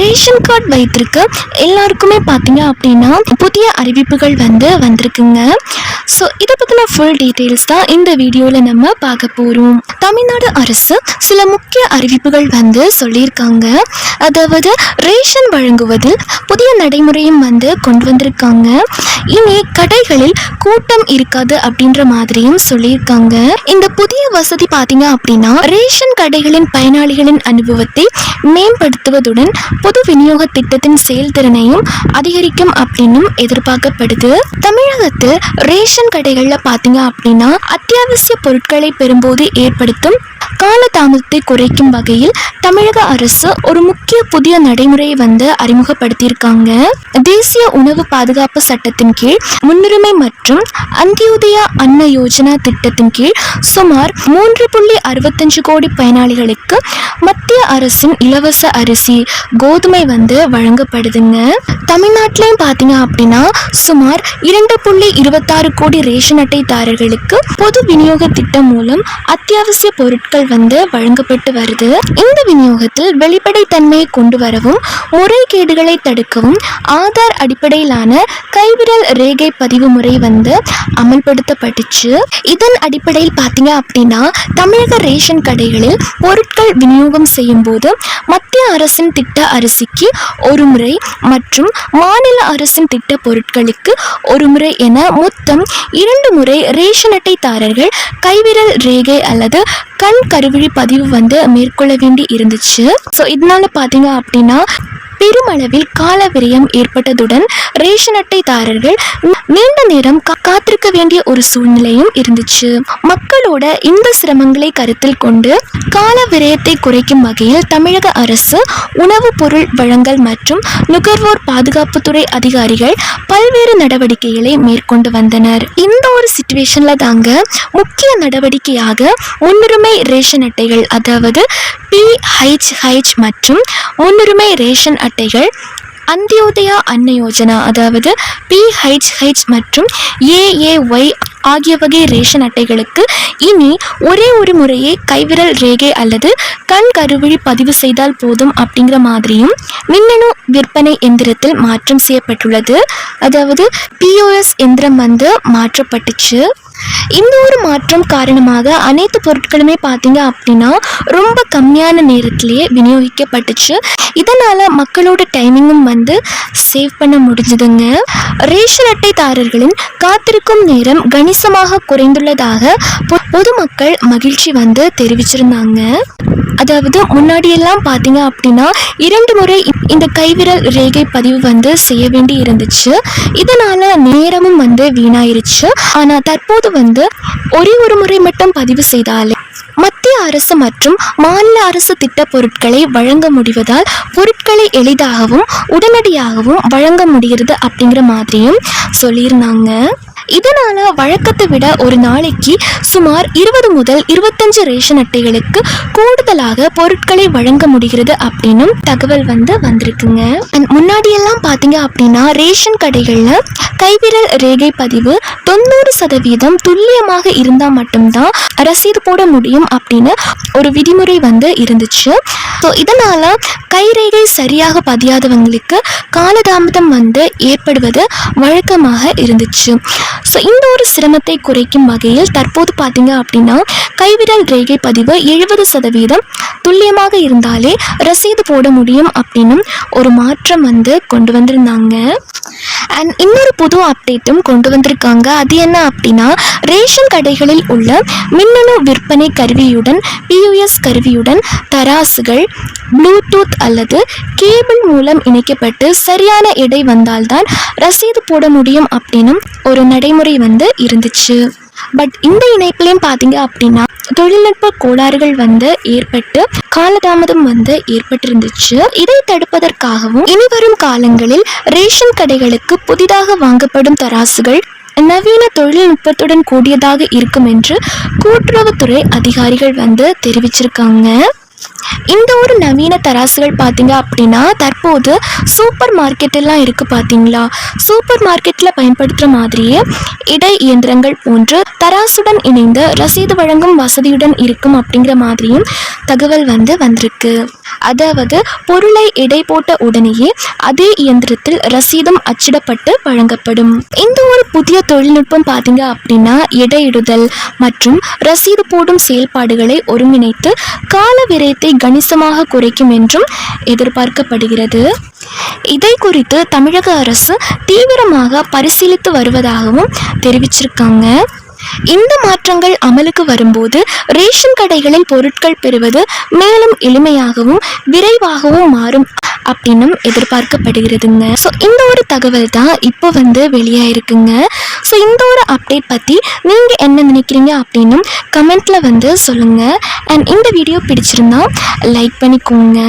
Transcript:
Ration card வைத்திருக்க எல்லாருக்குமே பார்த்தீங்க அப்படின்னா புதிய அறிவிப்புகள் வந்து வந்திருக்குங்க. ஸோ இதை பற்றின ஃபுல் டீட்டெயில்ஸ் தான் இந்த வீடியோவில் நம்ம பார்க்க போகிறோம் தமிழ்நாடு அரசு சில முக்கிய அறிவிப்புகள் வந்து சொல்லியிருக்காங்க. அதாவது ரேஷன் வழங்குவதில் புதிய நடைமுறையும் வந்து கொண்டு வந்திருக்காங்க. இனி கடைகளில் கூட்டம் இருக்காது அப்படின்ற மாதிரியும் சொல்லியிருக்காங்க. இந்த புதிய வசதி பார்த்தீங்க அப்படின்னா ரேஷன் கடைகளின் பயனாளிகளின் அனுபவத்தை மேம்படுத்துவதுடன் பொது விநியோக திட்டத்தின் செயல்திறனையும் அதிகரிக்கும் அப்படின்னும் எதிர்பார்க்கப்படுது. தமிழகத்தில் ரேஷன் கடைகள்ல பார்த்தீங்க அப்படின்னா அத்தியாவசிய பொருட்களை பெறும்போது ஏற்படுத்தும் காலதாமதத்தை குறைக்கும் வகையில் தமிழக அரசு ஒரு முக்கிய புதிய நடைமுறையை வந்து அறிமுகப்படுத்தியிருக்காங்க. தேசிய உணவு பாதுகாப்பு சட்டத்தின் கீழ் முன்னுரிமை மற்றும் அந்தியோதயா அன்ன யோஜனா திட்டத்தின் கீழ் சுமார் மூன்று புள்ளி அறுபத்தஞ்சு கோடி பயனாளிகளுக்கு மத்திய அரசின் இலவச அரிசி கோதுமை வந்து வழங்கப்படுதுங்க. தமிழ்நாட்டிலையும் பார்த்தீங்க அப்படின்னா சுமார் இரண்டு புள்ளி இருபத்தாறு கோடி ரேஷன் அட்டைதாரர்களுக்கு பொது விநியோக திட்டம் மூலம் அத்தியாவசிய பொருட்கள் வந்து வழங்கப்பட்டு வருது. இந்த விநியோகத்தில் வெளிப்படைத்தன்மையை கொண்டு வரவும் முறைகேடுகளை தடுக்கவும் ஆதார் அடிப்படையிலான கைவிரல் ரேகை பதிவு முறை வந்து அமல்படுத்தப்பட்டுச்சு. இதன் அடிப்படையில் பார்த்தீங்க அப்படின்னா தமிழக ரேஷன் கடைகளில் பொருட்கள் விநியோகம் செய்யும் போது மத்திய அரசின் திட்ட அரிசிக்கு ஒரு முறை மற்றும் மாநில அரசின் திட்ட பொருட்களுக்கு ஒரு முறை என மொத்தம் இரண்டு முறை ரேஷன் அட்டைதாரர்கள் கைவிரல் ரேகை அல்லது கண் கருவிழி பதிவு வந்து மேற்கொள்ள வேண்டி இருந்துச்சு. ஸோ இதனால பார்த்தீங்க அப்படின்னா பெருமளவில் கால விரயம் ஏற்பட்டதுடன் ரேஷன் அட்டைதாரர்கள் நீண்ட நேரம் காத்திருக்க வேண்டிய ஒரு சூழ்நிலையும் இருந்துச்சு. மக்களோட இந்த சிரமங்களை கருத்தில் கொண்டு கால விரயத்தை குறைக்கும் வகையில் தமிழக அரசு உணவுப் பொருள் வழங்கல் மற்றும் நுகர்வோர் பாதுகாப்புத்துறை அதிகாரிகள் பல்வேறு நடவடிக்கைகளை மேற்கொண்டு வந்தனர். இந்த ஒரு சுச்சுவேஷன்ல தாங்க முக்கிய நடவடிக்கையாக முன்னுரிமை ரேஷன் அட்டைகள் அதாவது பிஹெச்ஹெச் மற்றும் முன்னுரிமை ரேஷன் அட்டைகள் அந்தியோதயா அன்ன யோஜனா அதாவது பிஹெச்ஹெச் மற்றும் ஏஏஒய் ஆகிய வகை ரேஷன் அட்டைகளுக்கு இனி ஒரே ஒரு முறையே கைவிரல் ரேகை அல்லது கண் கருவிழி பதிவு செய்தால் போதும் அப்படிங்கிற மாதிரியும் மின்னணு விற்பனை எந்திரத்தில் மாற்றம் செய்யப்பட்டுள்ளது. அதாவது பிஓஎஸ் எந்திரம் வந்து மாற்றப்பட்டுச்சு. இந்த ஒரு மாற்றம் காரணமாக அனைத்து பொருட்களுமே பார்த்தீங்க அப்படின்னா ரொம்ப கம்மியான நேரத்திலேயே விநியோகிக்கப்பட்டுச்சு. இதனால மக்களோட டைமிங்கும் வந்து சேவ் பண்ண முடிஞ்சுதுங்க. ரேஷன் அட்டைதாரர்களின் காத்திருக்கும் நேரம் கணிசமாக குறைந்துள்ளதாக பொ- பொதுமக்கள் மகிழ்ச்சி வந்து தெரிவிச்சிருந்தாங்க. அதாவது முன்னாடியெல்லாம் பார்த்தீங்க அப்படின்னா இரண்டு முறை இந்த கைவிரல் ரேகை பதிவு வந்து செய்ய வேண்டி இருந்துச்சு. இதனால நேரமும் வந்து வீணாயிருச்சு. ஆனா தற்போது வந்து ஒரே ஒரு முறை மட்டும் பதிவு செய்தாலே மத்திய அரசு மற்றும் மாநில அரசு திட்ட பொருட்களை வழங்க முடிவதால் பொருட்களை எளிதாகவும் உடனடியாகவும் வழங்க முடிகிறது அப்படிங்கிற மாதிரியும் சொல்லியிருந்தாங்க. இதனால் வழக்கத்தை விட ஒரு நாளைக்கு சுமார் இருபது முதல் இருபத்தஞ்சு ரேஷன் அட்டைகளுக்கு கூடுதலாக பொருட்களை வழங்க முடிகிறது அப்படின்னும் தகவல் வந்து வந்திருக்குங்க. And முன்னாடியெல்லாம் பார்த்தீங்க அப்படின்னா ரேஷன் கடைகளில் கைவிரல் ரேகை பதிவு தொண்ணூறு சதவீதம் துல்லியமாக இருந்தால் மட்டும்தான் ரசீது போட முடியும் அப்படின்னு ஒரு விதிமுறை வந்து இருந்துச்சு. ஸோ இதனால் கைரேகை சரியாக பதியாதவங்களுக்கு காலதாமதம் வந்து ஏற்படுவது வழக்கமாக இருந்துச்சு. ஸோ இந்த ஒரு சிரமத்தை குறைக்கும் வகையில் தற்போது பார்த்தீங்க அப்படின்னா கைவிரல் ரேகை பதிவு எழுபது சதவீதம் துல்லியமாக இருந்தாலே ரசீது போட முடியும் அப்படின்னும் ஒரு மாற்றம் வந்து கொண்டு வந்திருந்தாங்க. அண்ட் இன்னொரு புது அப்டேட்டும் கொண்டு வந்திருக்காங்க. அது என்ன அப்படின்னா ரேஷன் கடைகளில் உள்ள மின்னணு விற்பனை கருவியுடன் பியூஎஸ் கருவியுடன் தராசுகள் ப்ளூடூத் அல்லது கேபிள் மூலம் இணைக்கப்பட்டு சரியான எடை வந்தால்தான் ரசீது போட முடியும் அப்படின்னும் ஒரு நடைமுறை வந்து இருந்துச்சு. பட் இந்த இணைப்புலையும் பார்த்தீங்க அப்படின்னா தொழில்நுட்ப கோளாறுகள் வந்து ஏற்பட்டு காலதாமதம் வந்து ஏற்பட்டிருந்துச்சு. இதை தடுப்பதற்காகவும் இனிவரும் காலங்களில் ரேஷன் கடைகளுக்கு புதிதாக வாங்கப்படும் தராசுகள் நவீன தொழில்நுட்பத்துடன் கூடியதாக இருக்கும் என்று கூட்டுறவுத்துறை அதிகாரிகள் வந்து தெரிவிச்சிருக்காங்க. இந்த ஒரு நவீன தராசுகள் பார்த்தீங்க அப்படின்னா தற்போது சூப்பர் மார்க்கெட்டெல்லாம் இருக்குது பார்த்தீங்களா? சூப்பர் மார்க்கெட்டில் பயன்படுத்துகிற மாதிரியே இடை இயந்திரங்கள் போன்று தராசுடன் இணைந்து ரசீது வழங்கும் வசதியுடன் இருக்கும் அப்படிங்கிற மாதிரியும் தகவல் வந்து வந்திருக்கு. அதாவது பொருளை எடை போட்ட உடனேயே அதே இயந்திரத்தில் ரசீதும் அச்சிடப்பட்டு வழங்கப்படும். இந்த ஒரு புதிய தொழில்நுட்பம் பார்த்தீங்க அப்படின்னா எடையிடுதல் மற்றும் ரசீது போடும் செயல்பாடுகளை ஒருங்கிணைத்து கால விரயத்தை கணிசமாக குறைக்கும் என்றும் எதிர்பார்க்கப்படுகிறது. இதை குறித்து தமிழக அரசு தீவிரமாக பரிசீலித்து வருவதாகவும் தெரிவிச்சிருக்காங்க. இந்த மாற்றங்கள் அமலுக்கு வரும்போது ரேஷன் கடைகளில் பொருட்கள் பெறுவது மேலும் எளிமையாகவும் விரைவாகவும் மாறும் அப்படின்னும் எதிர்பார்க்கப்படுகிறதுங்க. ஸோ இந்த ஒரு தகவல் தான் இப்போ வந்து வெளியாயிருக்குங்க. ஸோ இந்த ஒரு அப்டேட் பற்றி நீங்கள் என்ன நினைக்கிறீங்க அப்படின்னும் கமெண்ட்டில் வந்து சொல்லுங்கள் அண்ட் இந்த வீடியோ பிடிச்சிருந்தா லைக் பண்ணிக்கோங்க.